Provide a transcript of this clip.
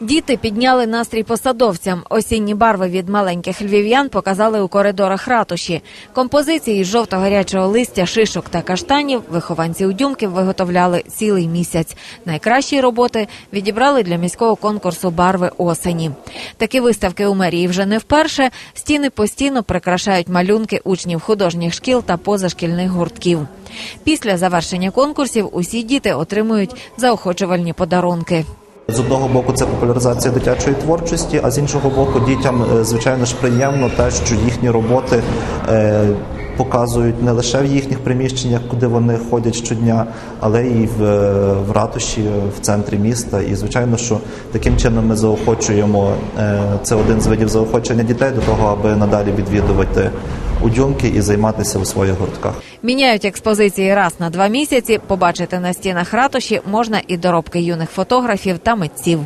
Діти підняли настрій посадовцям. Осінні барви від маленьких львів'ян показали у коридорах ратуші. Композиції з жовто-гарячого листя, шишок та каштанів вихованці удюмків виготовляли цілий місяць. Найкращі роботи відібрали для міського конкурсу барви осені. Такі виставки у мерії вже не вперше. Стіни постійно прикрашають малюнки учнів художніх шкіл та позашкільних гуртків. Після завершення конкурсів усі діти отримують заохочувальні подарунки. З одного боку, це популяризація дитячої творчості, а з іншого боку, дітям е, звичайно ж приємно те, що їхні роботи е, показують не лише в їхніх приміщеннях, куди вони ходять щодня, але і в, в ратуші в центрі міста. І звичайно, що таким чином ми заохочуємо е, це один з видів заохочення дітей до того, аби надалі відвідувати удюмки і займатися у своїх гуртках. Міняють експозиції раз на два місяці. Побачити на стінах ратуші можна і доробки юних фотографів та митців.